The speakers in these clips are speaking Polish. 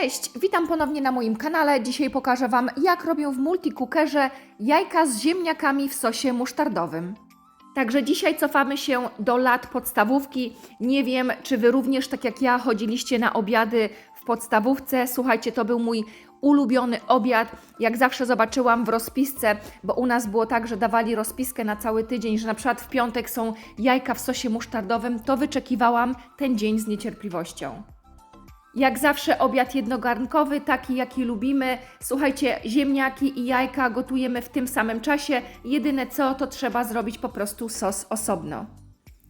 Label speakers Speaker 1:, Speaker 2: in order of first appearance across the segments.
Speaker 1: Cześć, witam ponownie na moim kanale. Dzisiaj pokażę Wam, jak robię w multicookerze jajka z ziemniakami w sosie musztardowym. Także dzisiaj cofamy się do lat podstawówki. Nie wiem, czy Wy również, tak jak ja, chodziliście na obiady w podstawówce. Słuchajcie, to był mój ulubiony obiad. Jak zawsze zobaczyłam w rozpisce, bo u nas było tak, że dawali rozpiskę na cały tydzień, że na przykład w piątek są jajka w sosie musztardowym, to wyczekiwałam ten dzień z niecierpliwością. Jak zawsze obiad jednogarnkowy, taki jaki lubimy. Słuchajcie, ziemniaki i jajka gotujemy w tym samym czasie. Jedyne co, to trzeba zrobić po prostu sos osobno.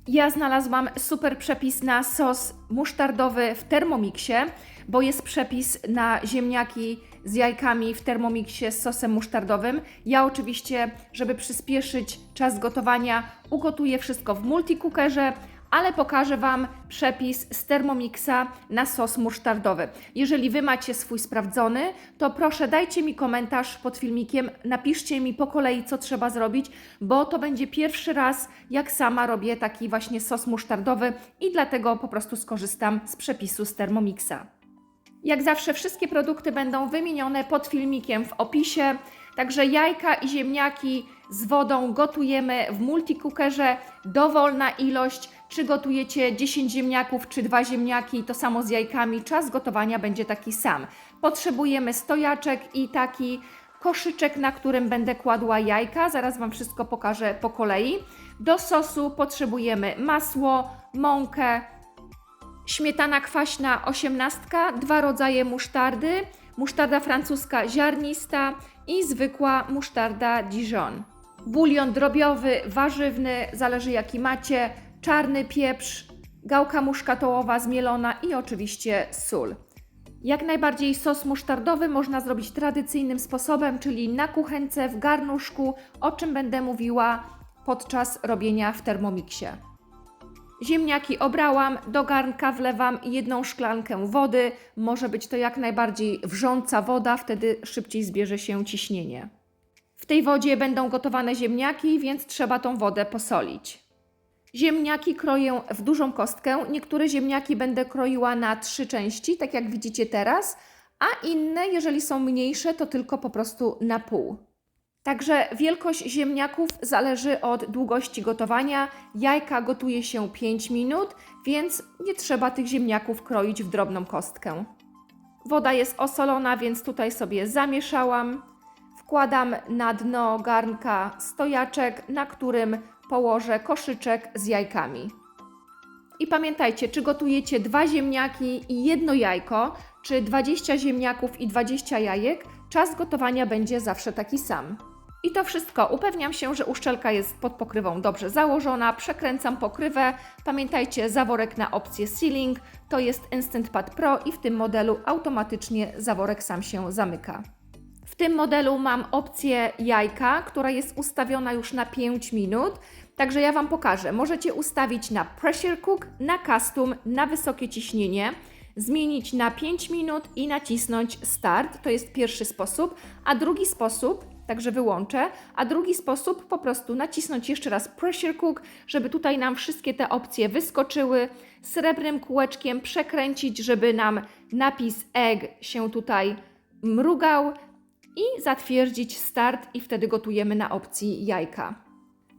Speaker 1: Ja znalazłam super przepis na sos musztardowy w Thermomixie, bo jest przepis na ziemniaki z jajkami w Thermomixie z sosem musztardowym. Ja oczywiście, żeby przyspieszyć czas gotowania, ugotuję wszystko w multicookerze, ale pokażę Wam przepis z Thermomixa na sos musztardowy. Jeżeli Wy macie swój sprawdzony, to proszę dajcie mi komentarz pod filmikiem, napiszcie mi po kolei, co trzeba zrobić, bo to będzie pierwszy raz, jak sama robię taki właśnie sos musztardowy i dlatego po prostu skorzystam z przepisu z Thermomixa. Jak zawsze wszystkie produkty będą wymienione pod filmikiem w opisie. Także jajka i ziemniaki z wodą gotujemy w multicookerze. Dowolna ilość. Czy gotujecie 10 ziemniaków, czy 2 ziemniaki, to samo z jajkami. Czas gotowania będzie taki sam. Potrzebujemy stojaczek i taki koszyczek, na którym będę kładła jajka. Zaraz Wam wszystko pokażę po kolei. Do sosu potrzebujemy masło, mąkę, Śmietana kwaśna osiemnastka, dwa rodzaje musztardy, musztarda francuska ziarnista i zwykła musztarda Dijon. Bulion drobiowy, warzywny, zależy jaki macie, czarny pieprz, gałka muszkatołowa zmielona i oczywiście sól. Jak najbardziej sos musztardowy można zrobić tradycyjnym sposobem, czyli na kuchence w garnuszku, o czym będę mówiła podczas robienia w Thermomixie. Ziemniaki obrałam, do garnka wlewam jedną szklankę wody. Może być to jak najbardziej wrząca woda, wtedy szybciej zbierze się ciśnienie. W tej wodzie będą gotowane ziemniaki, więc trzeba tą wodę posolić. Ziemniaki kroję w dużą kostkę. Niektóre ziemniaki będę kroiła na trzy części, tak jak widzicie teraz, a inne, jeżeli są mniejsze, to tylko po prostu na pół. Także wielkość ziemniaków zależy od długości gotowania. Jajka gotuje się 5 minut, więc nie trzeba tych ziemniaków kroić w drobną kostkę. Woda jest osolona, więc tutaj sobie zamieszałam. Wkładam na dno garnka stojaczek, na którym położę koszyczek z jajkami. I pamiętajcie, czy gotujecie dwa ziemniaki i jedno jajko, czy 20 ziemniaków i 20 jajek, czas gotowania będzie zawsze taki sam. I to wszystko. Upewniam się, że uszczelka jest pod pokrywą dobrze założona. Przekręcam pokrywę. Pamiętajcie, zaworek na opcję Sealing to jest Instant Pad Pro i w tym modelu automatycznie zaworek sam się zamyka. W tym modelu mam opcję jajka, która jest ustawiona już na 5 minut. Także ja Wam pokażę. Możecie ustawić na Pressure Cook, na Custom, na wysokie ciśnienie, zmienić na 5 minut i nacisnąć Start. To jest pierwszy sposób. A drugi sposób, także wyłączę, a drugi sposób po prostu nacisnąć jeszcze raz Pressure Cook, żeby tutaj nam wszystkie te opcje wyskoczyły. Srebrnym kółeczkiem przekręcić, żeby nam napis Egg się tutaj mrugał i zatwierdzić start i wtedy gotujemy na opcji jajka.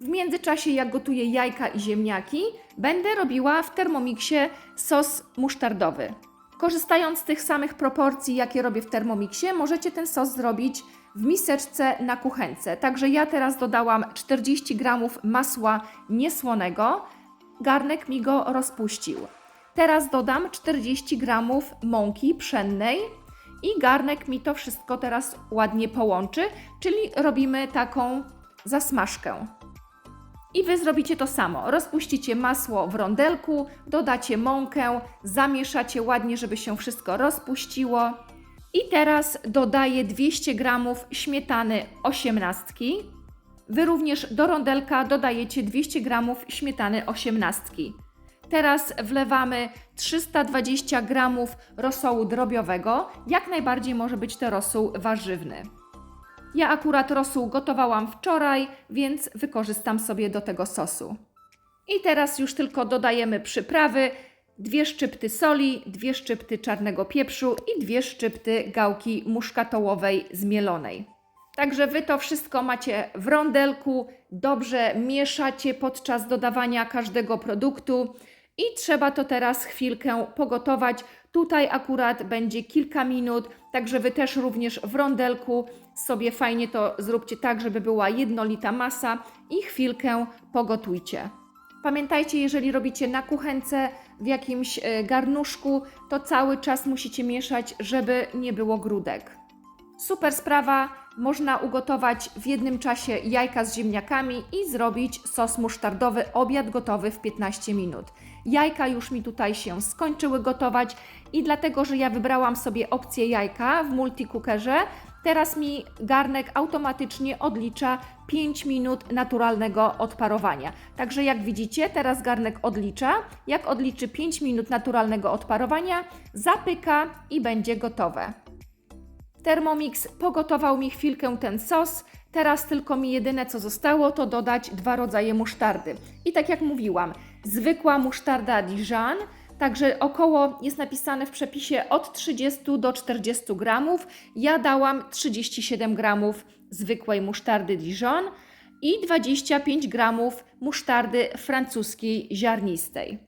Speaker 1: W międzyczasie, jak gotuję jajka i ziemniaki, będę robiła w Thermomixie sos musztardowy. Korzystając z tych samych proporcji, jakie robię w Thermomixie, możecie ten sos zrobić w miseczce na kuchence. Także ja teraz dodałam 40 g masła niesłonego, garnek mi go rozpuścił. Teraz dodam 40 g mąki pszennej i garnek mi to wszystko teraz ładnie połączy, czyli robimy taką zasmażkę. I Wy zrobicie to samo. Rozpuścicie masło w rondelku, dodacie mąkę, zamieszacie ładnie, żeby się wszystko rozpuściło. I teraz dodaję 200 g śmietany osiemnastki. Wy również do rondelka dodajecie 200 g śmietany osiemnastki. Teraz wlewamy 320 g rosołu drobiowego. Jak najbardziej może być to rosół warzywny. Ja akurat rosół gotowałam wczoraj, więc wykorzystam sobie do tego sosu. I teraz już tylko dodajemy przyprawy. dwie szczypty soli, dwie szczypty czarnego pieprzu i dwie szczypty gałki muszkatołowej zmielonej. Także Wy to wszystko macie w rondelku, dobrze mieszacie podczas dodawania każdego produktu i trzeba to teraz chwilkę pogotować. Tutaj akurat będzie kilka minut, także Wy też również w rondelku sobie fajnie to zróbcie tak, żeby była jednolita masa i chwilkę pogotujcie. Pamiętajcie, jeżeli robicie na kuchence w jakimś e, garnuszku, to cały czas musicie mieszać, żeby nie było grudek. Super sprawa, można ugotować w jednym czasie jajka z ziemniakami i zrobić sos musztardowy, obiad gotowy w 15 minut. Jajka już mi tutaj się skończyły gotować i dlatego, że ja wybrałam sobie opcję jajka w multicookerze, teraz mi garnek automatycznie odlicza 5 minut naturalnego odparowania. Także jak widzicie, teraz garnek odlicza. Jak odliczy 5 minut naturalnego odparowania, zapyka i będzie gotowe. Thermomix pogotował mi chwilkę ten sos. Teraz tylko mi jedyne co zostało to dodać dwa rodzaje musztardy. I tak jak mówiłam, zwykła musztarda Dijon, także około jest napisane w przepisie od 30 do 40 gramów. Ja dałam 37 gramów zwykłej musztardy Dijon i 25 gramów musztardy francuskiej ziarnistej.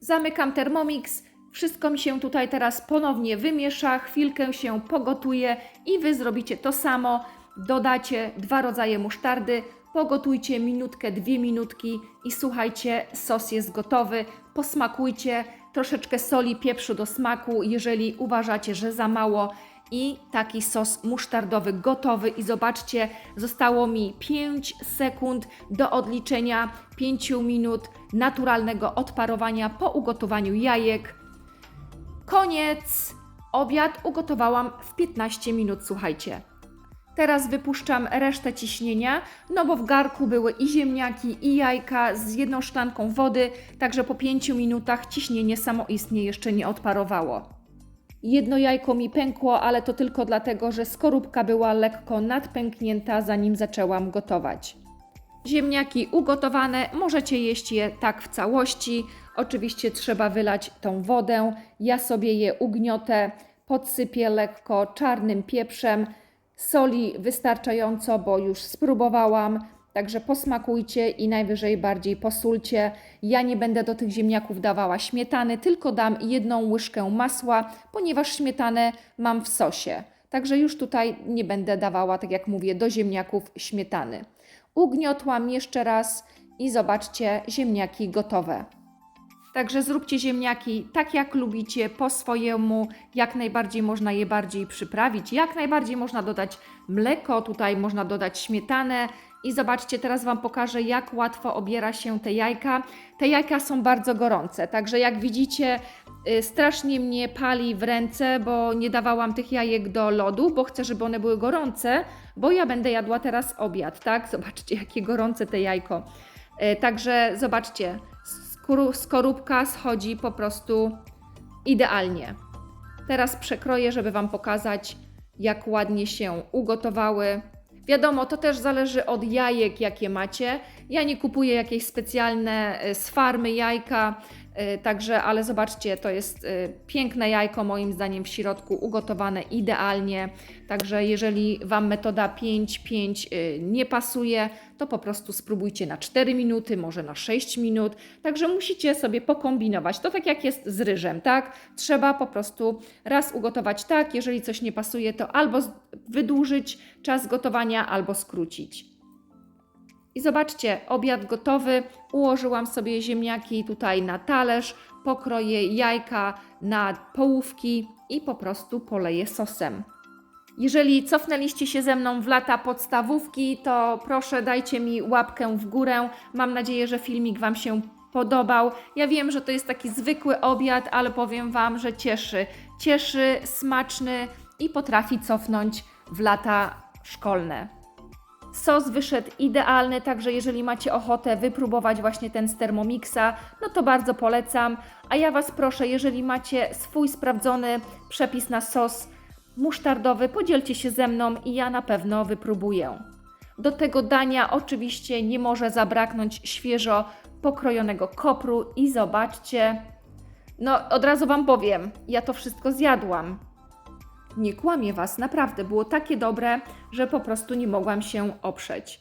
Speaker 1: Zamykam Thermomix. Wszystko mi się tutaj teraz ponownie wymiesza, chwilkę się pogotuje i Wy zrobicie to samo. Dodacie dwa rodzaje musztardy, pogotujcie minutkę, dwie minutki i słuchajcie, sos jest gotowy. Posmakujcie, troszeczkę soli, pieprzu do smaku, jeżeli uważacie, że za mało. I taki sos musztardowy gotowy. I zobaczcie, zostało mi 5 sekund do odliczenia 5 minut naturalnego odparowania po ugotowaniu jajek. Koniec! Obiad ugotowałam w 15 minut, słuchajcie. Teraz wypuszczam resztę ciśnienia, no bo w garku były i ziemniaki, i jajka z jedną szklanką wody, także po 5 minutach ciśnienie samoistnie jeszcze nie odparowało. Jedno jajko mi pękło, ale to tylko dlatego, że skorupka była lekko nadpęknięta, zanim zaczęłam gotować. Ziemniaki ugotowane, możecie jeść je tak w całości. Oczywiście trzeba wylać tą wodę. Ja sobie je ugniotę, podsypię lekko czarnym pieprzem, soli wystarczająco, bo już spróbowałam. Także posmakujcie i najwyżej bardziej posulcie. Ja nie będę do tych ziemniaków dawała śmietany, tylko dam jedną łyżkę masła, ponieważ śmietanę mam w sosie. Także już tutaj nie będę dawała, tak jak mówię, do ziemniaków śmietany. Ugniotłam jeszcze raz i zobaczcie, ziemniaki gotowe. Także zróbcie ziemniaki tak jak lubicie, po swojemu. Jak najbardziej można je bardziej przyprawić. Jak najbardziej można dodać mleko, tutaj można dodać śmietanę. I zobaczcie, teraz Wam pokażę, jak łatwo obiera się te jajka. Te jajka są bardzo gorące, także jak widzicie, y, strasznie mnie pali w ręce, bo nie dawałam tych jajek do lodu, bo chcę, żeby one były gorące, bo ja będę jadła teraz obiad, tak? Zobaczcie, jakie gorące te jajko. Y, Także zobaczcie, skorupka schodzi po prostu idealnie. Teraz przekroję, żeby Wam pokazać, jak ładnie się ugotowały. Wiadomo, to też zależy od jajek, jakie macie. Ja nie kupuję jakieś specjalne e, z farmy jajka, także, ale zobaczcie, to jest e, piękne jajko, moim zdaniem w środku ugotowane idealnie. Także jeżeli Wam metoda 5-5 nie pasuje, to po prostu spróbujcie na 4 minuty, może na 6 minut. Także musicie sobie pokombinować. To tak jak jest z ryżem, tak? Trzeba po prostu raz ugotować tak, jeżeli coś nie pasuje, to albo wydłużyć czas gotowania, albo skrócić. I zobaczcie, obiad gotowy. Ułożyłam sobie ziemniaki tutaj na talerz, pokroję jajka na połówki i po prostu poleję sosem. Jeżeli cofnęliście się ze mną w lata podstawówki, to proszę dajcie mi łapkę w górę. Mam nadzieję, że filmik Wam się podobał. Ja wiem, że to jest taki zwykły obiad, ale powiem Wam, że cieszy. Cieszy, smaczny i potrafi cofnąć w lata szkolne. Sos wyszedł idealny, także jeżeli macie ochotę wypróbować właśnie ten z Thermomixa, no to bardzo polecam. A ja Was proszę, jeżeli macie swój sprawdzony przepis na sos musztardowy, podzielcie się ze mną i ja na pewno wypróbuję. Do tego dania oczywiście nie może zabraknąć świeżo pokrojonego kopru i zobaczcie. No, od razu Wam powiem, ja to wszystko zjadłam. Nie kłamię Was, naprawdę było takie dobre, że po prostu nie mogłam się oprzeć.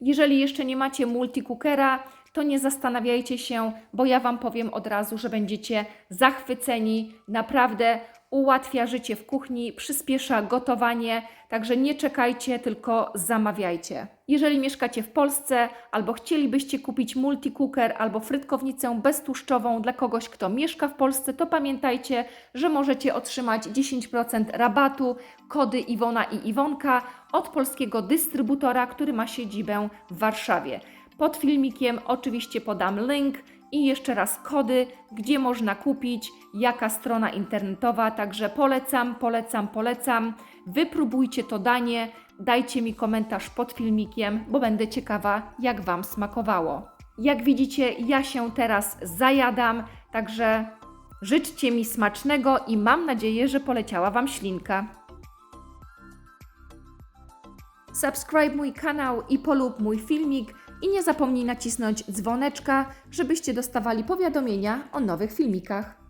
Speaker 1: Jeżeli jeszcze nie macie multicookera, to nie zastanawiajcie się, bo ja Wam powiem od razu, że będziecie zachwyceni. Naprawdę ułatwia życie w kuchni, przyspiesza gotowanie, także nie czekajcie, tylko zamawiajcie. Jeżeli mieszkacie w Polsce albo chcielibyście kupić multicooker albo frytkownicę beztłuszczową dla kogoś, kto mieszka w Polsce, to pamiętajcie, że możecie otrzymać 10% rabatu, kody Iwona i Iwonka od polskiego dystrybutora, który ma siedzibę w Warszawie. Pod filmikiem oczywiście podam link i jeszcze raz kody, gdzie można kupić, jaka strona internetowa, także polecam, polecam, polecam. Wypróbujcie to danie, dajcie mi komentarz pod filmikiem, bo będę ciekawa, jak Wam smakowało. Jak widzicie, ja się teraz zajadam, także życzcie mi smacznego i mam nadzieję, że poleciała Wam ślinka. Subscribe mój kanał i polub mój filmik i nie zapomnij nacisnąć dzwoneczka, żebyście dostawali powiadomienia o nowych filmikach.